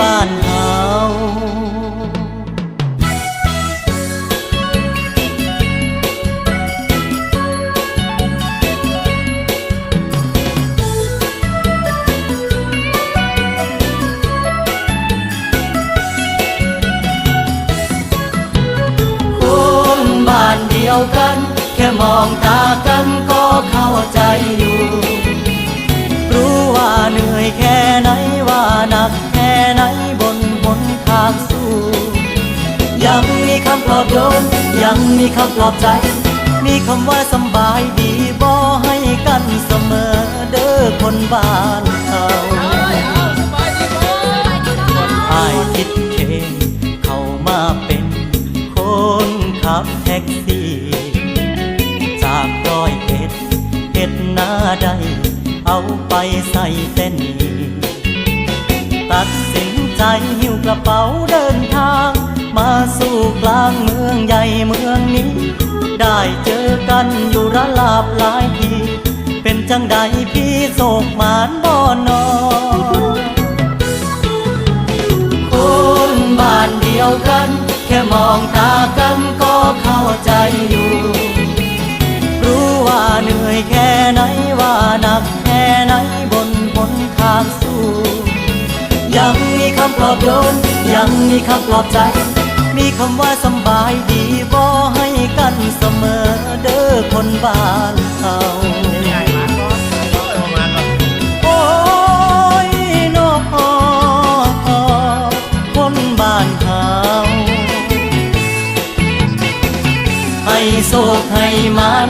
บ้านเฮาคนบ้านเดียวกัน แค่มองตากันก็เข้าใจอยู่ รู้ว่าเหนื่อยแค่ไหนว่านัก ไหนบนหนทางสู้ ยังมีคำปลอบโยน ยังมีคำปลอบใจ มีคำว่าสบายดีบ่ให้กันเสมอเด้อคนบ้านเขาอายคิดเคนเข้ามาเป็นคนขับแท็กซี่ จากร้อยเอ็ดเอ็ดหน้าใดเอาไปใส่เต้นนี้ หิ้วกระเป๋าเดินทาง มาสู่กลางเมืองใหญ่เมืองนี้ ได้เจอกันอยู่ระลาบหลายทีเป็นจังใดพี่โศกหมานบ่นอคนบ้านเดียวกัน แค่มองตากันก็เข้าใจอยู่ รู้ว่าเหนื่อยแค่ไหนว่าหนักแค่ไหนบนหนทางสู้ยังำปลอบโยน ยังมีคำปลอบใจ มีคำว่าสบายดีบ่ให้กันเสมอเด้อคนบ้านเขาโอ้ยนอคนบ้านเขาให้โศกให้มาน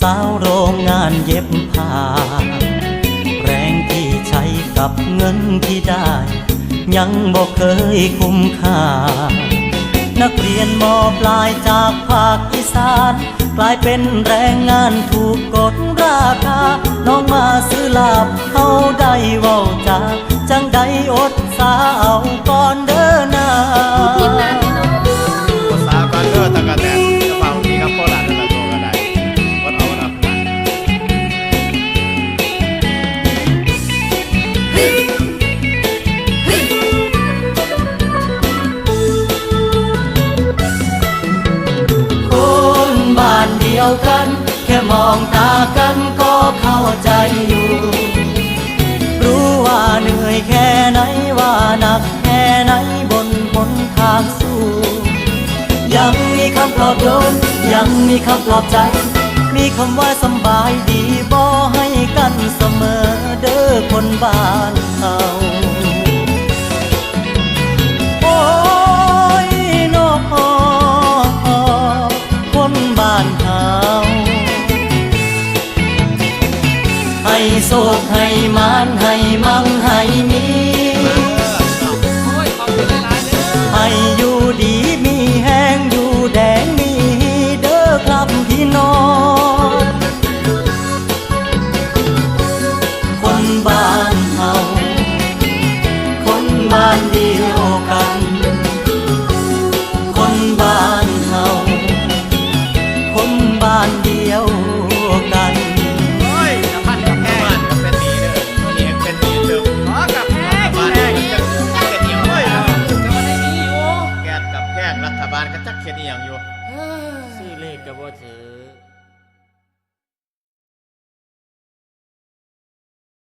สาวโรงงานเย็บผ้า แรงที่ใช้กับเงินที่ได้ ยังบอกเคยคุ้มค่า นักเรียนมอปลายจากภาคอีสาน กลายเป็นแรงงานถูกกดรา คนบ้านเดียวกัน แค่มองตากันก็เข้าใจอยู่ รู้ว่าเหนื่อยแค่ไหนว่าหนักแค่ไหนบนหนทางสู้ยังมีคำปลอบโยนยังมีคำปลอบใจ มีคำว่าสบายดีบ่ให้ กันเสมอเด้อคนบ้านเฮาโอ้ยนอคนบ้านเฮาให้โศกให้มานให้มั่งให้มี จักเข็ดเอียงอยู่ ซื้อเลขกับว่าถือ